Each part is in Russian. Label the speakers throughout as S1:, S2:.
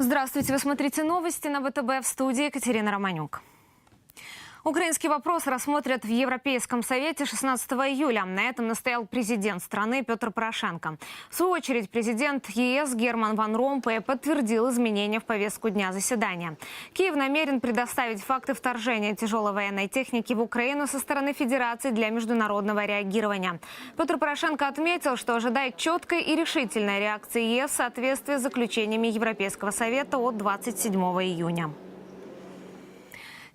S1: Здравствуйте, вы смотрите новости на ВТБ в студии Екатерина Романюк. Украинский вопрос рассмотрят в Европейском совете 16 июля. На этом настоял президент страны Петр Порошенко. В свою очередь президент ЕС Герман Ван Ромпе подтвердил изменения в повестку дня заседания. Киев намерен предоставить факты вторжения тяжелой военной техники в Украину со стороны Федерации для международного реагирования. Петр Порошенко отметил, что ожидает четкой и решительной реакции ЕС в соответствии с заключениями Европейского совета от 27 июня.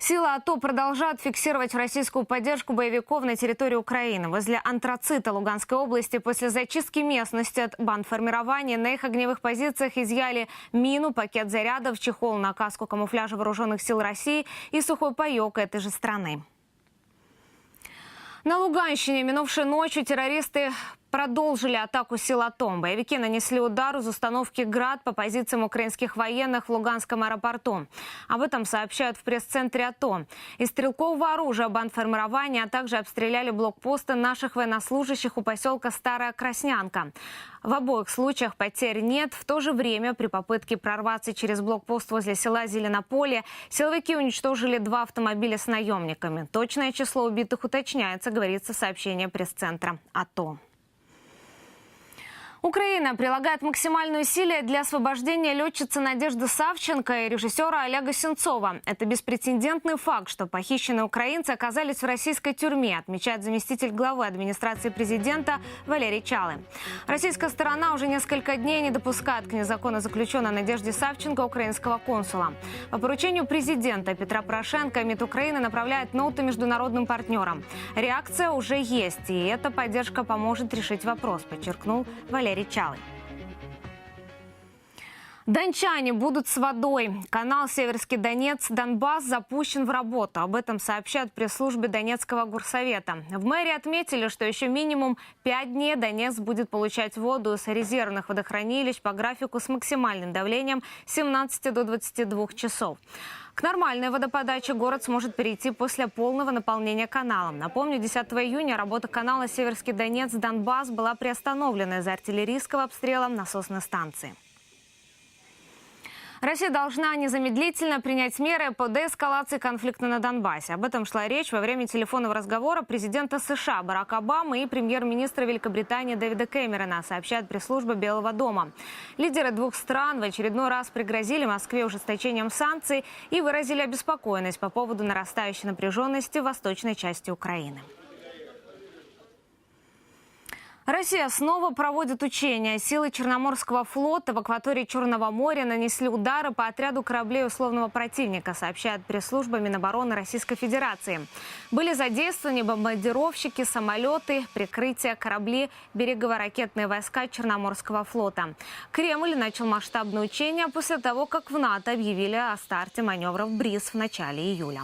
S1: Силы АТО продолжают фиксировать российскую поддержку боевиков на территории Украины. Возле антрацита Луганской области после зачистки местности от бандформирования на их огневых позициях изъяли мину, пакет зарядов, чехол на каску камуфляжа вооруженных сил России и сухой паек этой же страны. На Луганщине минувшей ночью террористы продолжили атаку сил АТО. Боевики нанесли удар из установки «Град» по позициям украинских военных в Луганском аэропорту. Об этом сообщают в пресс-центре АТО. Из стрелкового оружия бандформирования, а также обстреляли блокпосты наших военнослужащих у поселка Старая Краснянка. В обоих случаях потерь нет. В то же время при попытке прорваться через блокпост возле села Зеленополе силовики уничтожили два автомобиля с наемниками. Точное число убитых уточняется, говорится в сообщении пресс-центра АТО. Украина прилагает максимальные усилия для освобождения летчицы Надежды Савченко и режиссера Олега Сенцова. Это беспрецедентный факт, что похищенные украинцы оказались в российской тюрьме, отмечает заместитель главы администрации президента Валерий Чалы. Российская сторона уже несколько дней не допускает к незаконно заключенной Надежде Савченко украинского консула. По поручению президента Петра Порошенко МИД Украины направляет ноты международным партнерам. Реакция уже есть, и эта поддержка поможет решить вопрос, подчеркнул Валерий Чалы. Дончане будут с водой. Канал Северский Донец Донбасс запущен в работу. Об этом сообщают пресс-службе Донецкого горсовета. В мэрии отметили, что еще минимум пять дней Донец будет получать воду с резервных водохранилищ по графику с максимальным давлением 17 до 22 часов. К нормальной водоподаче город сможет перейти после полного наполнения каналом. Напомню, 10 июня работа канала Северский Донец Донбасс была приостановлена из-за артиллерийского обстрела насосной станции. Россия должна незамедлительно принять меры по деэскалации конфликта на Донбассе. Об этом шла речь во время телефонного разговора президента США Барака Обамы и премьер-министра Великобритании Дэвида Кэмерона, сообщает пресс-служба Белого дома. Лидеры двух стран в очередной раз пригрозили Москве ужесточением санкций и выразили обеспокоенность по поводу нарастающей напряженности в восточной части Украины. Россия снова проводит учения. Силы Черноморского флота в акватории Черного моря нанесли удары по отряду кораблей условного противника, сообщает пресс-служба Минобороны Российской Федерации. Были задействованы бомбардировщики, самолеты, прикрытие, корабли, берегово-ракетные войска Черноморского флота. Кремль начал масштабные учения после того, как в НАТО объявили о старте маневров БРИЗ в начале июля.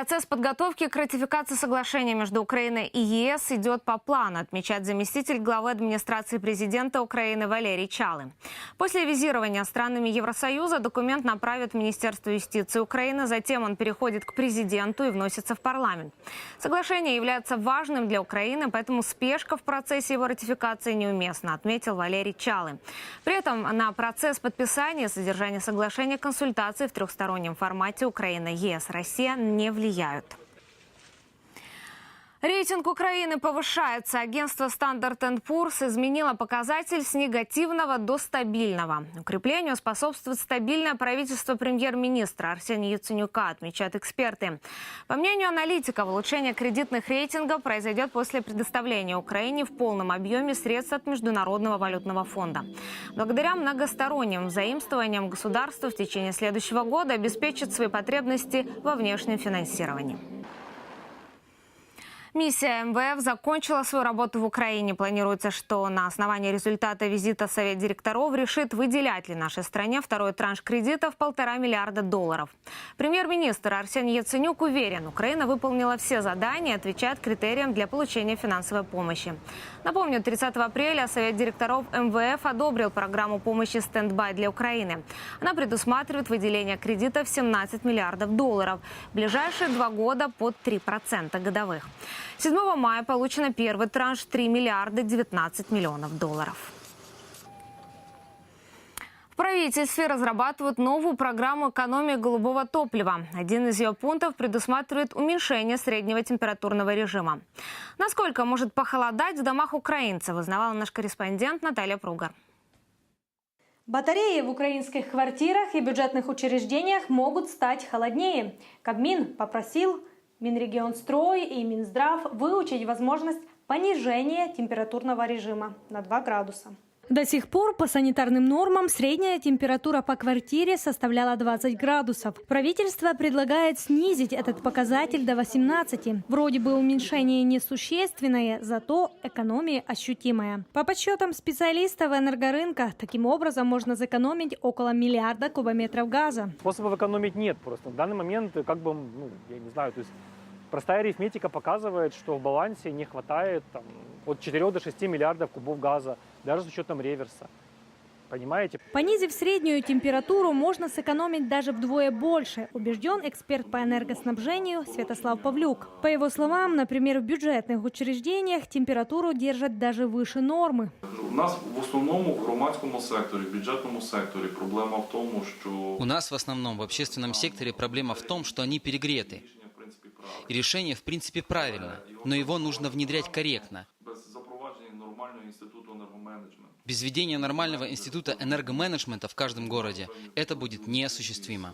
S1: Процесс подготовки к ратификации соглашения между Украиной и ЕС идет по плану, отмечает заместитель главы администрации президента Украины Валерий Чалы. После визирования странами Евросоюза документ направят в Министерство юстиции Украины, затем он переходит к президенту и вносится в парламент. Соглашение является важным для Украины, поэтому спешка в процессе его ратификации неуместна, отметил Валерий Чалы. При этом на процесс подписания и содержания соглашения консультации в трехстороннем формате Украина, ЕС, Россия не влияют влияют. Рейтинг Украины повышается. Агентство Standard Poor's изменило показатель с негативного до стабильного. Укреплению способствует стабильное правительство премьер-министра Арсения Яценюка, отмечают эксперты. По мнению аналитиков, улучшение кредитных рейтингов произойдет после предоставления Украине в полном объеме средств от Международного валютного фонда. Благодаря многосторонним заимствованиям государство в течение следующего года обеспечит свои потребности во внешнем финансировании. Миссия МВФ закончила свою работу в Украине. Планируется, что на основании результата визита Совет директоров решит, выделять ли нашей стране второй транш кредита в полтора миллиарда долларов. Премьер-министр Арсений Яценюк уверен, Украина выполнила все задания и отвечает критериям для получения финансовой помощи. Напомню, 30 апреля Совет директоров МВФ одобрил программу помощи «Стендбай» для Украины. Она предусматривает выделение кредитов 17 миллиардов долларов. В ближайшие два года под 3% годовых. 7 мая получено первый транш 3 миллиарда 19 миллионов долларов. В правительстве разрабатывают новую программу экономии голубого топлива. Один из ее пунктов предусматривает уменьшение среднего температурного режима. Насколько может похолодать в домах украинцев, узнавала наш корреспондент Наталья Пругар.
S2: Батареи в украинских квартирах и бюджетных учреждениях могут стать холоднее. Кабмин попросил Минрегионстрой и Минздрав выучить возможность понижения температурного режима на 2 градуса. До сих пор по санитарным нормам средняя температура по квартире составляла 20 градусов. Правительство предлагает снизить этот показатель до 18. Вроде бы уменьшение несущественное, зато экономия ощутимая. По подсчетам специалистов энергорынка, таким образом можно сэкономить около миллиарда кубометров газа.
S3: Способов экономить нет просто. В данный момент, как бы, ну, я не знаю, то есть простая арифметика показывает, что в балансе не хватает там, от 4 до 6 миллиардов кубов газа, даже с учетом реверса. Понимаете?
S2: Понизив среднюю температуру, можно сэкономить даже вдвое больше, убежден эксперт по энергоснабжению Святослав Павлюк. По его словам, например, в бюджетных учреждениях температуру держат даже выше нормы.
S4: У нас в основному в громадському секторі, в бюджетному секторі проблема в тому, що
S5: У нас в основном в общественном секторе проблема в том, что они перегреты. И решение в принципе правильно, но его нужно внедрять корректно.
S4: без
S5: введения нормального института энергоменеджмента в каждом городе это будет неосуществимо.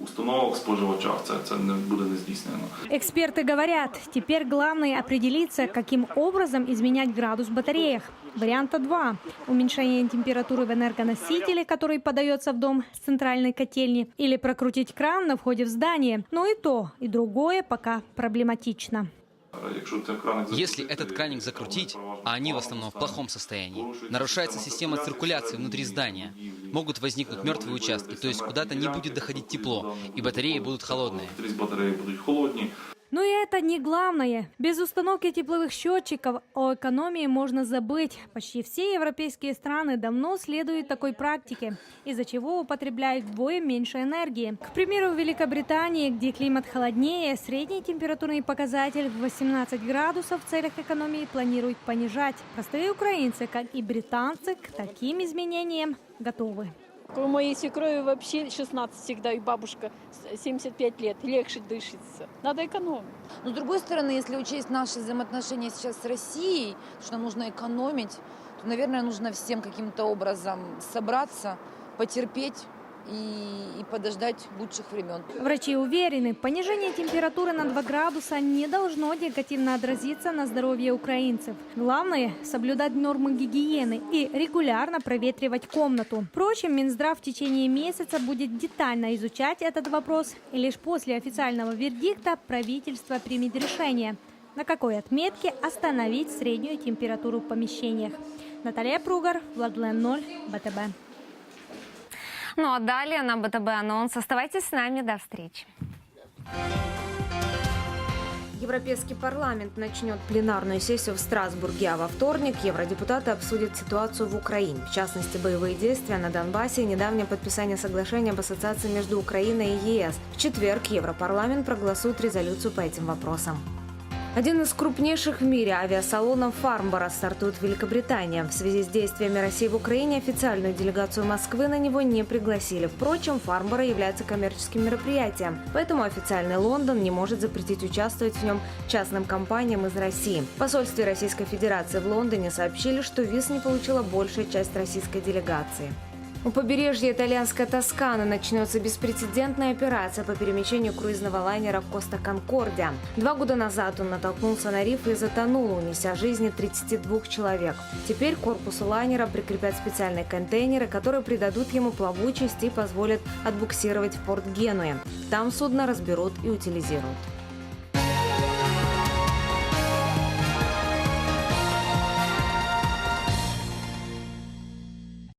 S4: В установах споживачах це, це не буде не здійснено.
S2: Эксперты говорят, теперь главное определиться, каким образом изменять градус в батареях. Варианта два – уменьшение температуры в энергоносителе, который подается в дом с центральной котельни, или прокрутить кран на входе в здание. Но и то, и другое пока проблематично.
S5: Если этот краник закрутить, а они в основном в плохом состоянии, нарушается система циркуляции внутри здания. Могут возникнуть мертвые участки, то есть куда-то не будет доходить тепло, и батареи будут холодные.
S4: Тріс батареї будуть холодні.
S2: Но и это не главное. Без установки тепловых счетчиков о экономии можно забыть. Почти все европейские страны давно следуют такой практике, из-за чего употребляют вдвое меньше энергии. К примеру, в Великобритании, где климат холоднее, средний температурный показатель в 18 градусов в целях экономии планируют понижать. Простые украинцы, как и британцы, к таким изменениям готовы.
S6: У моей свекрови вообще 16 всегда, и бабушка с- 75 лет, легче дышится. Надо экономить.
S7: Но с другой стороны, если учесть наши взаимоотношения сейчас с Россией, что нужно экономить, то, наверное, нужно всем каким-то образом собраться, потерпеть и, и подождать лучших времен.
S2: Врачи уверены, понижение температуры на 2 градуса не должно негативно отразиться на здоровье украинцев. Главное – соблюдать нормы гигиены и регулярно проветривать комнату. Впрочем, Минздрав в течение месяца будет детально изучать этот вопрос, и лишь после официального вердикта правительство примет решение, на какой отметке остановить среднюю температуру в помещениях. Наталья Пругар, Владлен 0, БТБ.
S1: Ну а далее на БТБ анонс. Оставайтесь с нами. До встречи. Европейский парламент начнет пленарную сессию в Страсбурге, а во вторник евродепутаты обсудят ситуацию в Украине, в частности, боевые действия на Донбассе и недавнее подписание соглашения об ассоциации между Украиной и ЕС. В четверг Европарламент проголосует резолюцию по этим вопросам. Один из крупнейших в мире авиасалонов Фармбора стартует в Великобритании. В связи с действиями России в Украине официальную делегацию Москвы на него не пригласили. Впрочем, Фармбора является коммерческим мероприятием, поэтому официальный Лондон не может запретить участвовать в нем частным компаниям из России. В посольстве Российской Федерации в Лондоне сообщили, что виз не получила большая часть российской делегации. У побережья итальянской Тосканы начнется беспрецедентная операция по перемещению круизного лайнера «Коста Конкордия». Два года назад он натолкнулся на риф и затонул, унеся жизни 32 человек. Теперь к корпусу лайнера прикрепят специальные контейнеры, которые придадут ему плавучесть и позволят отбуксировать в порт Генуи. Там судно разберут и утилизируют.